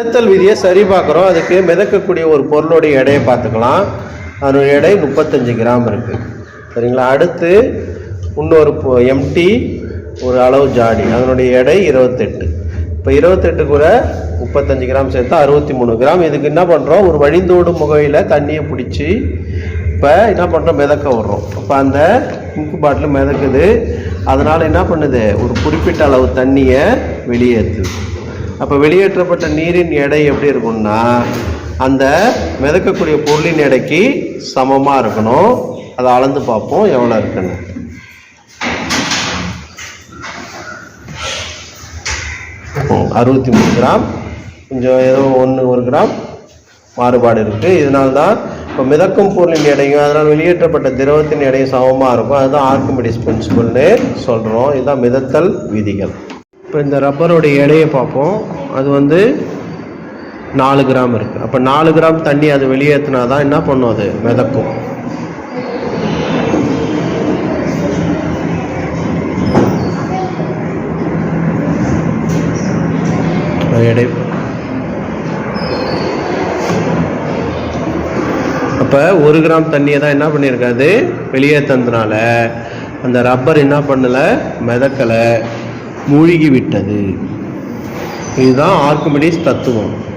மிதத்தல் விதியை சரி பார்க்குறோம். அதுக்கு மிதக்கக்கூடிய ஒரு பொருளுடைய எடையை பார்த்துக்கலாம். அதனுடைய எடை முப்பத்தஞ்சு கிராம் இருக்குது சரிங்களா? அடுத்து இன்னொரு எம்டி ஒரு அளவு ஜாடி. அதனுடைய எடை இருபத்தெட்டு. இப்போ இருபத்தெட்டு கூட முப்பத்தஞ்சு கிராம் சேர்த்தா அறுபத்தி மூணு கிராம். இதுக்கு என்ன பண்ணுறோம் ஒரு வழிந்தோடும் முகையில் தண்ணியை பிடிச்சி இப்போ என்ன பண்ணுறோம் மிதக்க விட்றோம். அப்போ அந்த இங்கு பாட்டில் மிதக்குது. அதனால் என்ன பண்ணுது? ஒரு குறிப்பிட்ட அளவு தண்ணியை வெளியேற்றுது. அப்போ வெளியேற்றப்பட்ட நீரின் எடை எப்படி இருக்கும்னா அந்த மிதக்கக்கூடிய பொருளின் எடைக்கு சமமாக இருக்கணும். அதை அளந்து பார்ப்போம் எவ்வளோ இருக்குன்னு. அறுபத்தி மூணு கிராம். கொஞ்சம் ஏதோ ஒன்று ஒரு கிராம் மாறுபாடு இருக்குது இதனால தான் இப்போ மிதக்கும் பொருளின் எடையும் அதனால் வெளியேற்றப்பட்ட திரவத்தின் எடையும் சமமாக இருக்கும். அதுதான் ஆர்குமெடிஸ் பிரின்சிபல்னு சொல்கிறோம் இதுதான் மிதத்தல் விதிகள். இப்போ இந்த ரப்பருடைய எடையை பார்ப்போம். அது வந்து நாலு கிராம் இருக்குது அப்போ நாலு கிராம் தண்ணி அது வெளியேற்றினா தான் என்ன பண்ணும் அது? மிதக்கும். எடை அப்போ ஒரு கிராம் தண்ணியை தான் என்ன பண்ணியிருக்காது வெளியேற்றதுனால அந்த ரப்பர் என்ன பண்ணலை? மிதக்கலை. மூழ்கிவிட்டது. இதுதான் ஆர்குமெடிஸ் தத்துவம்.